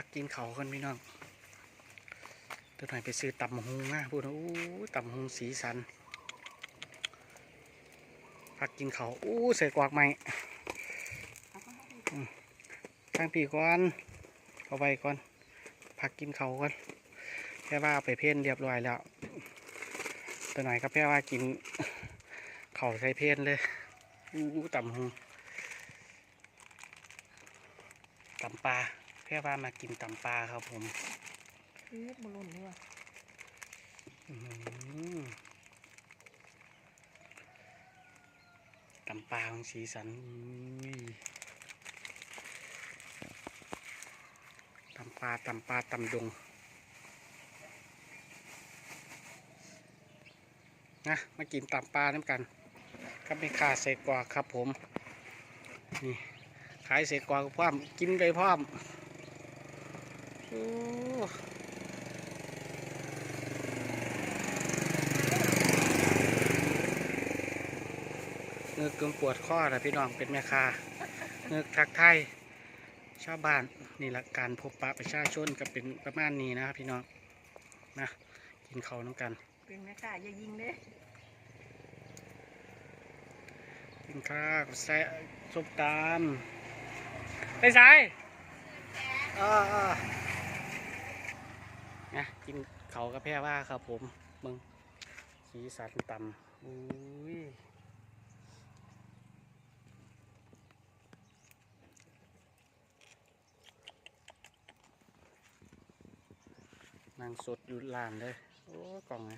พักกินเขากันพี่น้องเดี๋ยวหน่อยไปซื้อตำหงนะพูดนะอู้ตำหงสีสัน พักกินเขาอู้ใส่กวากใหม่อืมตั้งปีก่อนเอาไว้ก่อน พักกินเขาก่อนแค่ว่าไปเพ่นเรียบร้อยแล้วตัวหน่อยก็แค่ว่ากินเขาใส่เพ่นเลยอู้ตำหงตำปลา แค่ว่ามากินตำปลาครับผมคือบุรุษนี่ว่ะอื้อหือตำปลาของสีสันอุ้ยตำปลาตำปลาตำดงนะมากินตำปลาน้ำกันกับไม่ขาเสกวากครับผมนี่ขายเสกวากพร้อมกินไปพร้อมโอ้ เงือกเกึมปวดข้อนะพี่น้องเป็นแม่ค้าเงือกทักไทายชาวบ้านนี่ละการพบปะประชาชนก็เป็นประมาณนี้นะครับพี่น้องนะกินเขาวน้ำกันเป็นแม่ค้าอย่ายิงเด้กินข้าวแซ่ซุปตามไปสายเออเออ นะกินเขากระแพร่ว่าครับผมมึงสีสันต่ำอุ้ยนั่งสดอยู่ลานเลยโอ้กล่องไง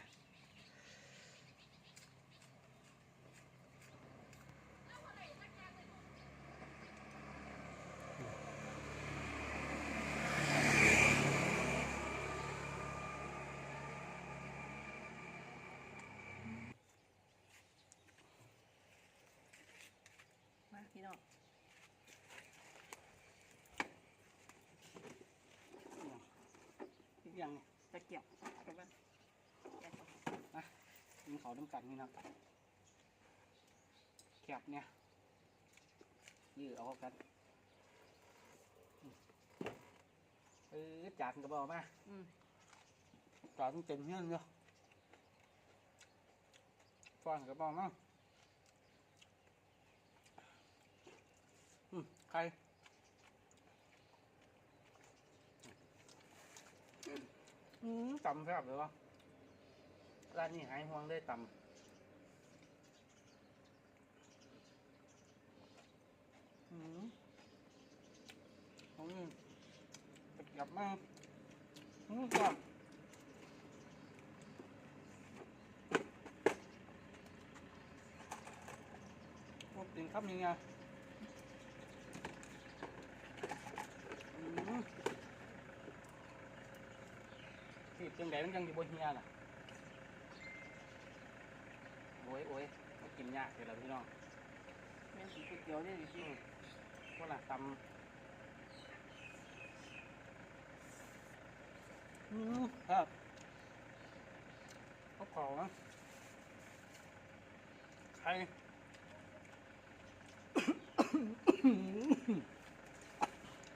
พี่น้องอีกอย่างตะเกียบกับมันกินเขาน้ำกันนี่นะแคบเนี่ยยื้อเอากันอืมเออจานกระบอกมาอืมจานเต็มเงี้ยเนาะฟังกระบอกมาอืม ใครอืมตำแซ่บเลยวะร้านนี้หายห่วงได้ตำอืมอืมกลับมากอืมก่อนพวกกินครับยังไงอืมที่ จังไดมันจังอยู่บนเฮียน่ะโอ้ยโอ้ยมากินยากเลยล่ะพี่น้องแม่นสิก๋วยเตี๋ยวได้ดิพี่ว่าละตำอืมครับเขาขอนะใคร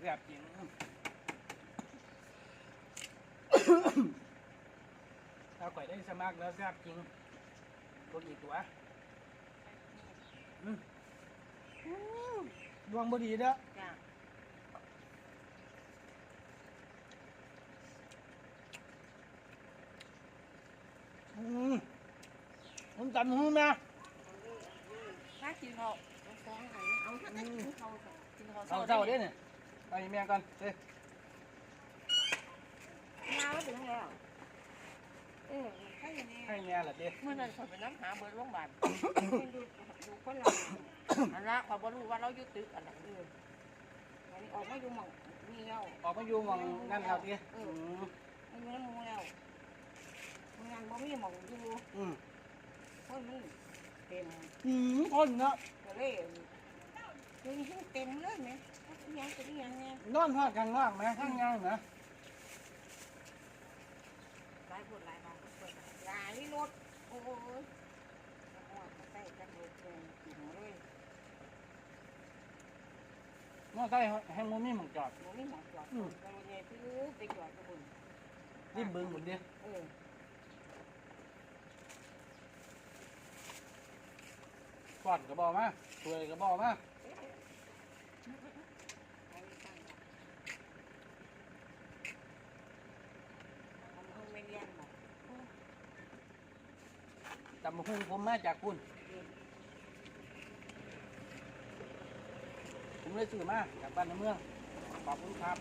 แบบจริง ถ้าข่อยได้สมัครแล้วแซ่บจริงตัวอีกตัวอืมอืมดวงบดีเด้อจ้าอืมผมจำหูนะถ้ากินเขาเอาฟ้องไหนเอาถ้ากินเขากินเขาเอาเจ้าเด้เนี่ยไปเมียกันเด้ยาวถึงแล้วเออใช่ยังไงให้เมียละเด้เมื่อนั้นเขาไปน้ำหาเบอร์โรงพยาบาลดูดูคนเราอันละเขาบ่รู้ว่าเราอยู่ตึกอันไหนเอออันนี้ออกมาอยู่หม่องนี่แล้ว ออกมาอยู่หมองนั่นแล้วเด้อืมมันอยู่ในหมูแล้วงานบ่มีหม่องอยู่อืมคนมันเต็มอืมคนเนาะก็เลยเดี๋ยวนี้เต็มเลยไหมยังเป็นยังไงนอนห้างข้างนอกไหมข้างย่างนะ หลายคนหลายบาทเปิดหลาย รถโอ้ยใส่กันรถเลยกินเลยมอไซค์แห้งมุมนี่มึงจอดบ่มีหมองจอดอืมเราเนี่ยพี่ไปจอดกับบุญริมบึงหมดเดียเออก่อนกระบอกมาถวยกระบอกมาเอาไว้ตั้งไว้ทำห้องไม่เรียนบ่ ตำบักหุ่งผมมาจากคุณผมเลยซื้อมาจากบ้านในเมือง ขอบคุณครับ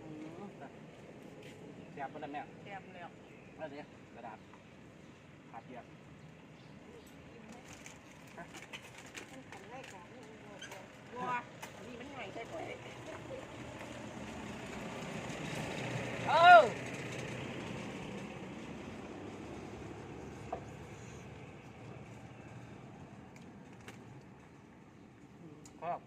อืมแซ่บปะล่ะแม่แซ่บแล้วแล้วเดี๋ยวกระดาษขาดเปียกมันขันได้ของนี่มันโดดเลยบัวอันนี้มันใหญ่ใช่ไหม เอ้า ครับ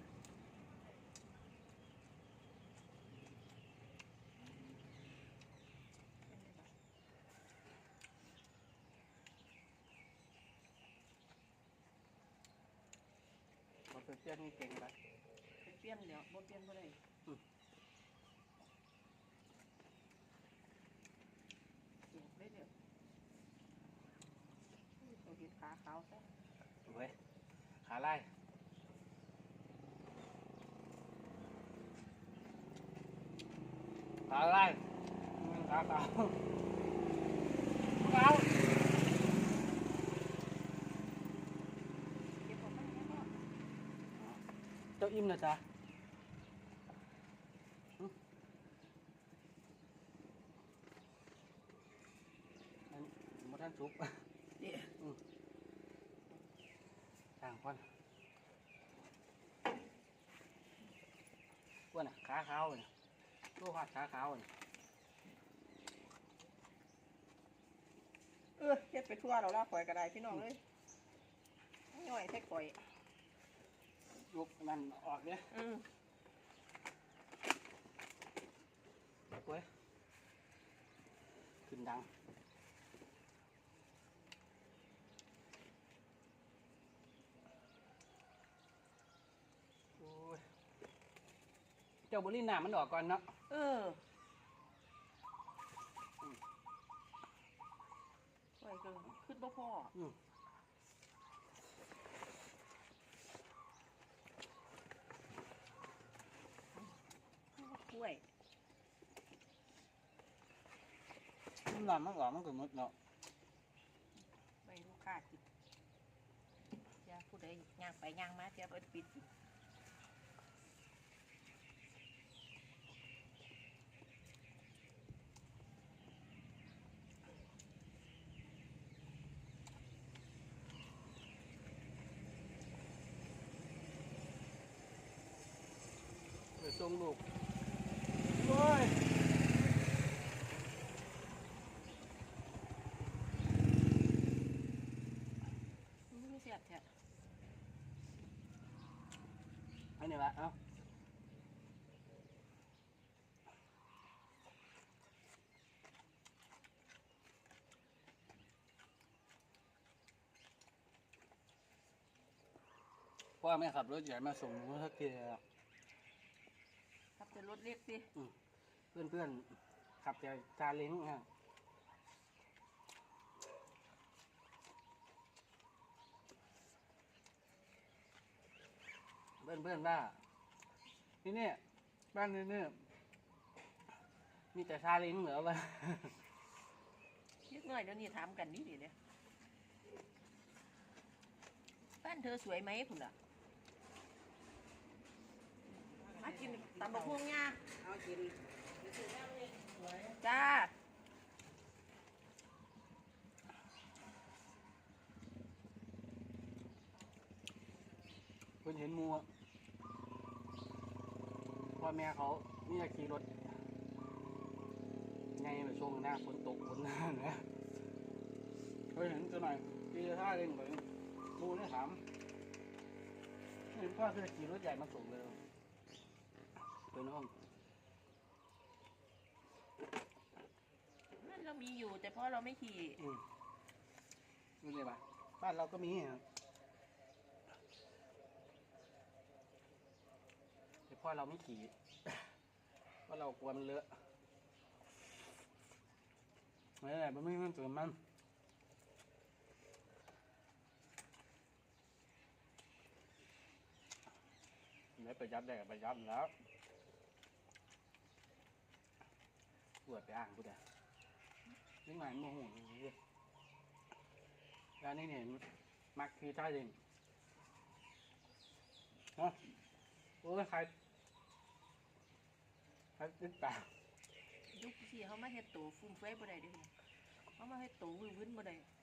มันเป็นเตี้ยนี่เก่งไปไปเปลี่ยนเดี๋ยวบ่เปลี่ยนบ่ได้อืมเดี๋ยวได้เดี๋ยวเราเห็นขาขาวซะเว้ยขาไล่ ขาไล่อืมขาขาวขาวเก็บของมันแล้วก็เจ้าอิ่มนะจ๊ะหึอันมาท่านสุกเดี๋ยวต่างคนว่าน่ะขาขาวน่ะ ตัวหัดขาขาวน่ะเออเฮ็ดไปทั่วเราละข่อยก็ได้พี่น้องเลยย่อยแท้ข่อยยกนั่นออกเนี่ยอืมเว้ยขึ้นดังโอ้ยเจ้าบุรีน้ำมันออกก่อนเนาะเออข่อยก็ขึ้นบ่พออืมกล้วยน้ำมันออกมันก็หมดเนาะไปลูกค้ากินอย่าผู้ใดย่างไปย่างมาเดี๋ยวเปิดปิด ส่งลูกโอ้ยมันไม่เสียบแท้อันนี้ละเอ้าพ่อแม่ขับรถใหญ่มาส่งหนูสักทีแล้วขับแต่ร ถเล็กสิเพื่อนเพื่อนๆขับแต่ซาเล้งฮะเพื่อนเพื่อนๆว่าที่นี่บ้านนี่เนี่ยมีแต่ซาเล้งเหรอวะนิดหน่อยเดี๋ยวนี้ถามกันนี่ดิเนี่ยบ้านเธอสวยไหมคุณล่ะ มากินตำบักหุ่งย่าเอากินจ้าเพื่อนเห็นหมูอะพ่อแม่เขานี่จะขี่รถไงไปช่วงหน้าฝนตกฝนหน้าเนี่ยเฮ้ยเห็นตัวหน่อยขี่ท่าเร่งไปหมูได้ถามเห็นพ่อคือขี่รถใหญ่มาส่งเลย เป็นห้องนั่นเรามีอยู่แต่เพราะเราไม่ขี่อืมนี่เลยปะบ้านเราก็มีอะราะเราไม่ขี่เพราะเรากลัวมันเลอะไม่ได้ไม่ไม่เติมมันไม่ประหยัดได้ก็ประหยัดแล้ว ปวดไปอ่างกูเด้อนี่ไงโมโหเลยแล้วนี่เนี่ยมักคือใช่จริงเนาะโอ้ยใครใครติดตายุคที่เขามาเฮ็ดตัวฟุ้งเฟ้ยบ่ได้เด้อเขามาเฮ็ดตัววื้อวื้นบ่ได้เออครับอืมเอาอีกเดี๋ยวไปนี่บ่ไปจักกูได้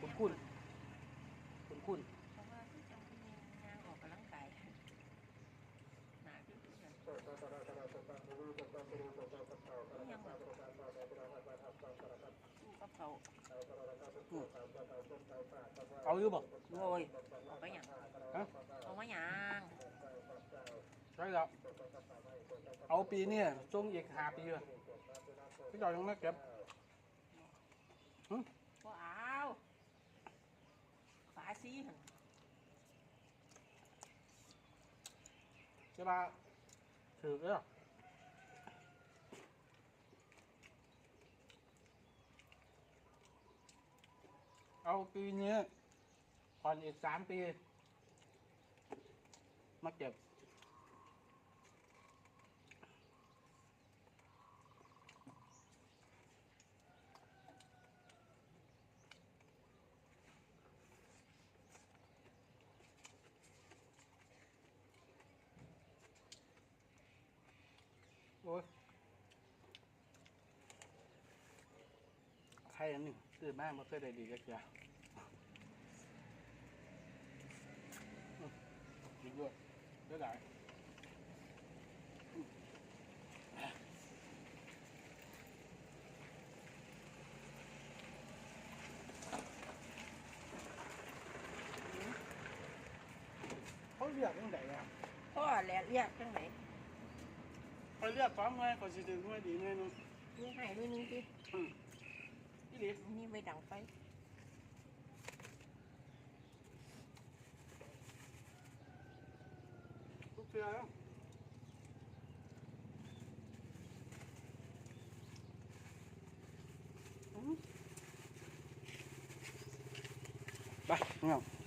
บุคุณคุณคุณคุณเพราะว่าคือจังเป็นยางออกกำลังกายหนาขึ้นคือกันยังแบบสู้กับ เอาอยู่บ่โว้ยเอาไปหยังเอามาหยังใช่แล้วเอาปีนี้ช่วงอีกหาปีเลยพี่จอยยังไม่เก็บบ่เอาฝาซีหั่นใช่ปะถือเลย เอาปีนี้ผ่อนอีกสามปี มาเก็บ ใครอันหนึ่งตื่นมาเมื่อเคยได้ดีก็เกียดีด้วยเยอะหลายอืมเขาเรียกยังไงอะพ่อแหละเรียกจังไหนเขาเรียกฟ้าไงเขาสิถึงไม่ดีไงนู่นมีให้ด้วยนึงสิพี่เล็กนี่ไม่ ดังไฟทุกเทือแล้วไปเงี้ย